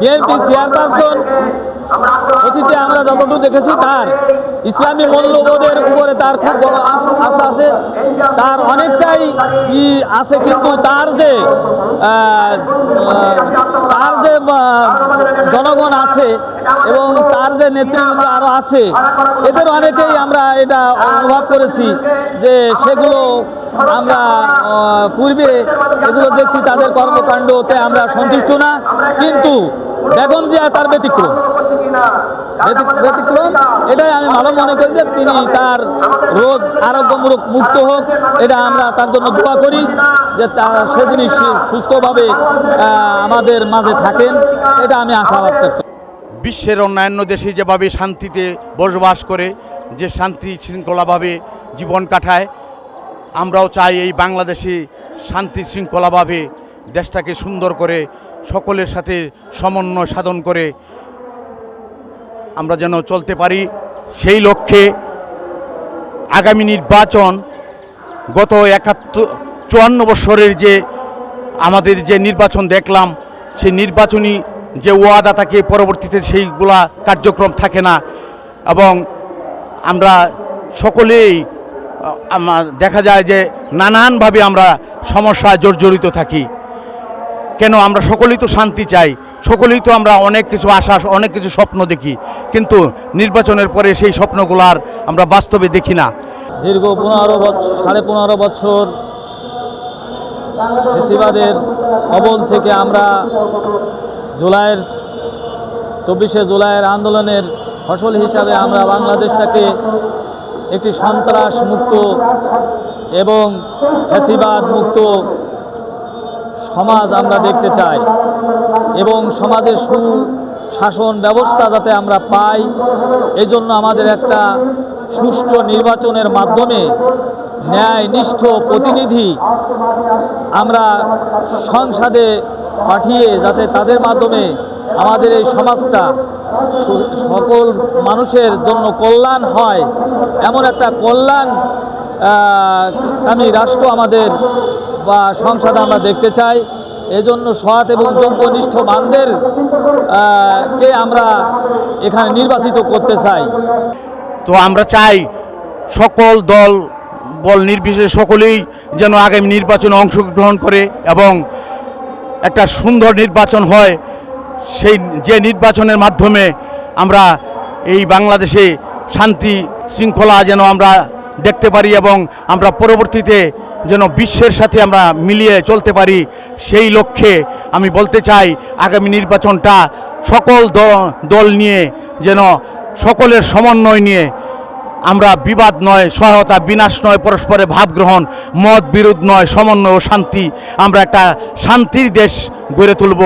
BNP chairperson, অতীতে আমরা যতটুকু দেখেছি তার ইসলামী মূল্যবোধের উপরে তার খুব বড় আস্থা আছে। তার অনেকটাই ই আছে, কিন্তু তার যে তার যে জনগণ আছে এবং তার যে নেতৃত্ব আরও আছে, এদের অনেকেই আমরা এটা অনুভব করেছি যে সেগুলো আমরা পূর্বে এগুলো দেখছি, তাদের কর্মকাণ্ডতে আমরা সন্তুষ্ট না। কিন্তু বেগম জিয়া তার ব্যতিক্রম ব্যতিক্রম এটাই আমি ভালো মনে করি যে তিনি তার রোগ আরোগ্যমূলক মুক্ত হোক, এটা আমরা তার জন্য দোয়া করি যে সে তিনি সুস্থভাবে আমাদের মাঝে থাকেন, এটা আমি আশাবাদ ব্যক্ত করি। বিশ্বের অন্যান্য দেশে যেভাবে শান্তিতে বসবাস করে, যে শান্তি শৃঙ্খলাভাবে জীবন কাটায়, আমরাও চাই এই বাংলাদেশে শান্তি শৃঙ্খলাভাবে দেশটাকে সুন্দর করে সকলের সাথে সমন্বয় সাধন করে আমরা যেন চলতে পারি। সেই লক্ষ্যে আগামী নির্বাচন গত একাত্তর, চুয়ান্ন বছরের যে আমাদের যে নির্বাচন দেখলাম, সেই নির্বাচনী যে ওয়াদা থাকে পরবর্তীতে সেইগুলা কার্যক্রম থাকে না এবং আমরা সকলেই দেখা যায় যে নানানভাবে আমরা সমস্যায় জর্জরিত থাকি। কেন আমরা সকলেই তো শান্তি চাই, সকলেই তো আমরা অনেক কিছু আশা, অনেক কিছু স্বপ্ন দেখি, কিন্তু নির্বাচনের পরে সেই স্বপ্নগুলো আর আমরা বাস্তবে দেখি না। দীর্ঘ পনেরো বছর সাড়ে পনেরো বছর ফেসিবাদের কবল থেকে আমরা জুলাইয়ের, চব্বিশে জুলাইয়ের আন্দোলনের ফসল হিসাবে আমরা বাংলাদেশটাকে একটি সন্ত্রাস মুক্ত এবং ফেসিবাদ মুক্ত সমাজ আমরা দেখতে চাই এবং সমাজের সুশাসন ব্যবস্থা যাতে আমরা পাই এই জন্য আমাদের একটা সুষ্ঠু নির্বাচনের মাধ্যমে ন্যায় নিষ্ঠ প্রতিনিধি আমরা সংসদে পাঠিয়ে যাতে তাদের মাধ্যমে আমাদের এই সমাজটা সকল মানুষের জন্য কল্যাণ হয়। এমন একটা কল্যাণ আমি রাষ্ট্র আমাদের বা সংসদ আমরা দেখতে চাই। এজন্য সৎ এবং যোগ্যনিষ্ঠ মানদের কে আমরা এখানে নির্বাচিত করতে চাই। তো আমরা চাই সকল দল, বল নির্বিশেষে সকলেই যেন আগামী নির্বাচনে অংশগ্রহণ করে এবং একটা সুন্দর নির্বাচন হয়। সেই, যে নির্বাচনের মাধ্যমে আমরা এই বাংলাদেশে শান্তি শৃঙ্খলা যেন আমরা দেখতে পারি এবং আমরা পরবর্তীতে যেন বিশ্বের সাথে আমরা মিলিয়ে চলতে পারি, সেই লক্ষ্যে আমি বলতে চাই, আগামী নির্বাচনটা সকল দল নিয়ে যেন সকলের সমন্বয় নিয়ে আমরা বিবাদ নয়, সহায়তা বিনাশ নয়, পরস্পরে ভাব গ্রহণ, মত বিরোধ নয়, সমন্বয় ও শান্তি, আমরা একটা শান্তির দেশ গড়ে তুলব।